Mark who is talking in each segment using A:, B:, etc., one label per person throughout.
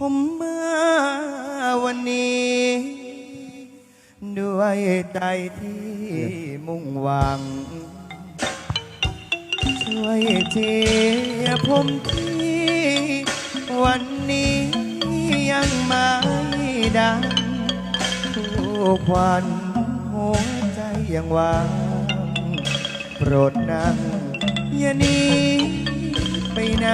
A: ผมมาวันนี้ ด้วยใจที่มุ่งหวัง ช่วยเชียผมที่วันนี้ยังไม่ดังผู้ควันหัวใจยังวางโปรดนั่งอย่านี้ไปไหน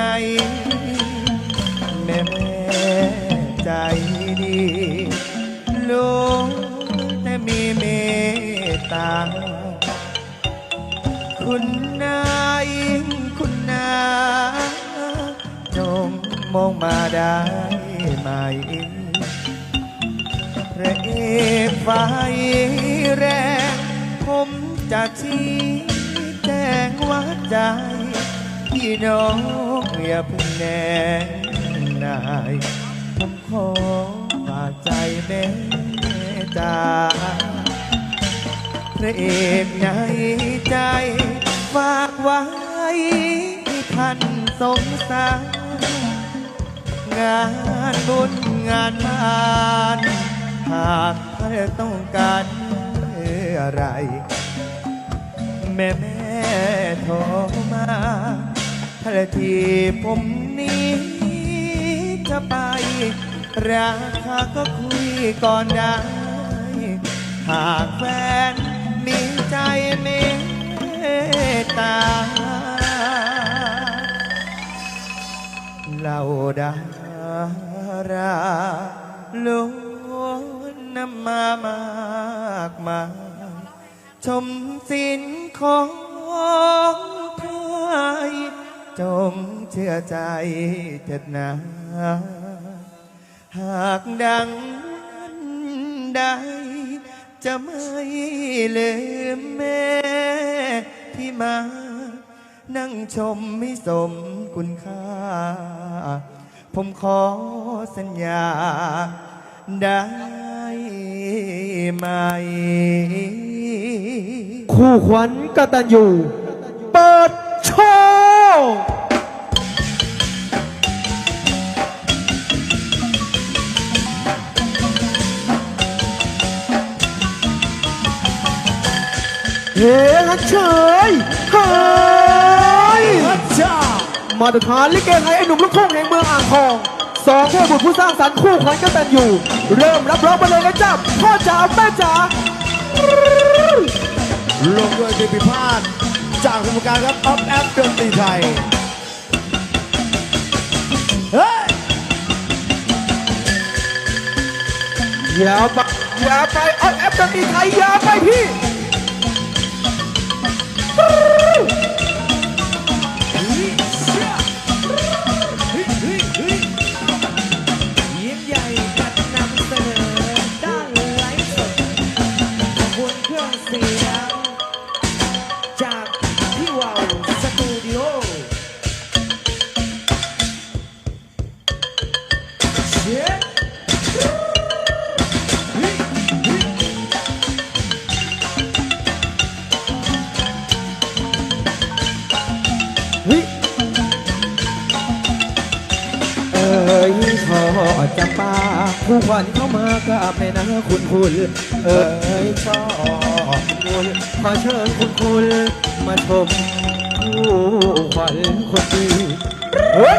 A: มองมาได้ไหมพระเอกไฟแรงผมจะชี้แจงว่าใจ พี่น้องอย่าเพิ่งแน่นายผมขอฝากใจแม่จ้าพระเอกในใจฝากไว้ท่านสงสารานบุญงานมานหากท่านต้องการอะไร แม่แม่โทรมาทันทีผมนี้จะไป ราคาก็คุยก่อนได้ หากแฟนมีใจเมตตาเหล่าดา ราล้วนนำมามากมายชมสินของไทยจงเชื่อใจเถิดนา หากดังนั้นได้จะไม่ลืมแม่ที่มา นั่งชมไม่สมคุณค่า ผมขอสัญญาได้ไหม
B: คู่ขวัญกตัญญูเปิดโชว์เฮ้ฮัเฉยเฮ้ยฮัจ้า มาตรฐานลิเกไทยไอ้หนุ่มลูกทุ่งแห่งเมืองอ่างทองสองเทพบุตรผู้สร้างสรรค์คู่ขวัญกตัญญูเริ่มรับร้องมาเลยนะจ๊ะพ่อจ๋าแม่จ๋า
C: ลงด้วยสิพิพาทจากกรรมการครับออฟแอปดนตรีไทยเฮ้ย
B: อย่าไปอย่าไปออนแอปดนตรีไทยอย่าไปพี่
D: อจะ
B: ปาผู้ขวัญเข้ามากับแม่นะคุณคุณเอ้ยชอบคุณขอเชิญคุณคุณมาชมผู้ขวัญคนดีเฮ้ย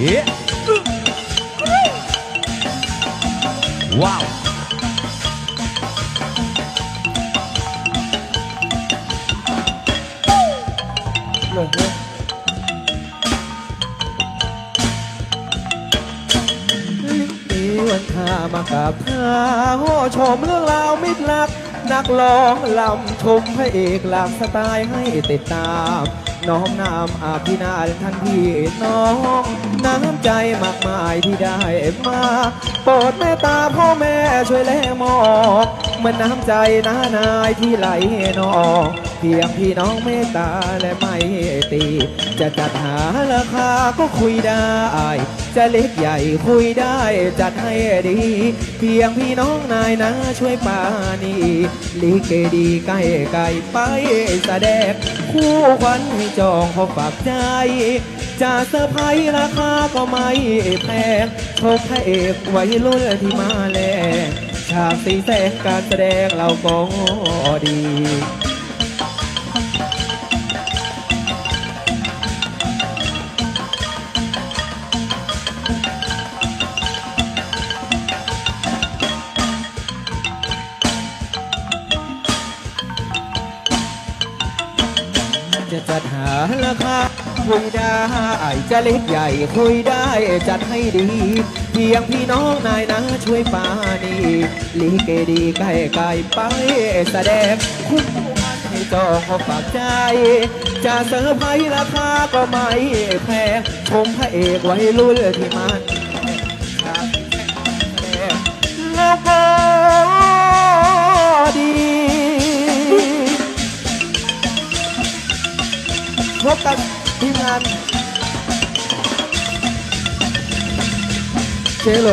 C: ว้าว
B: ลิเก
C: ว
B: นทามากราบเท้าชมเรื่องราวมิตรลัก นักร้องลำชมพระเอกหลากสไตล์ให้ติดตาม น้อมนำอาภินาถท่านพี่น้องน้ำใจมากมายที่ได้มาโปรดเมตตาพ่อแม่ช่วยแลมองเหมือนน้ำใจน้านายที่ไหลนองเพียงพี่น้องเมตตาและไม่ตี จะจัดหาราคาก็คุยได้ จะเล็กใหญ่คุยได้จัดให้ดี เพียงพี่น้องนายนะช่วยปานีลิเกดีใกล้ไกลไปแสดงคู่ควันให้จองพอฝากใจจะเซอร์ไพรส์ราคาก็ไม่แพงชมพระเอกไวัยรุ่นที่มาแลฉากสีแสงการแสดงเราก็ดี จะจัดหาราคาคุยได้จะเล็กใหญ่คุยได้จัดให้ดี เพียงพี่น้องนายนะช่วยปานีลิเกดีใกล้ไกลไปแสดงคุ้มกันให้จองฝากใจ จะเซอร์ไพรส์ราคาก็ไม่แพงชมพระเอกไว้รุ่นที่มันแล้วก็ พบกันทีมงานเชโล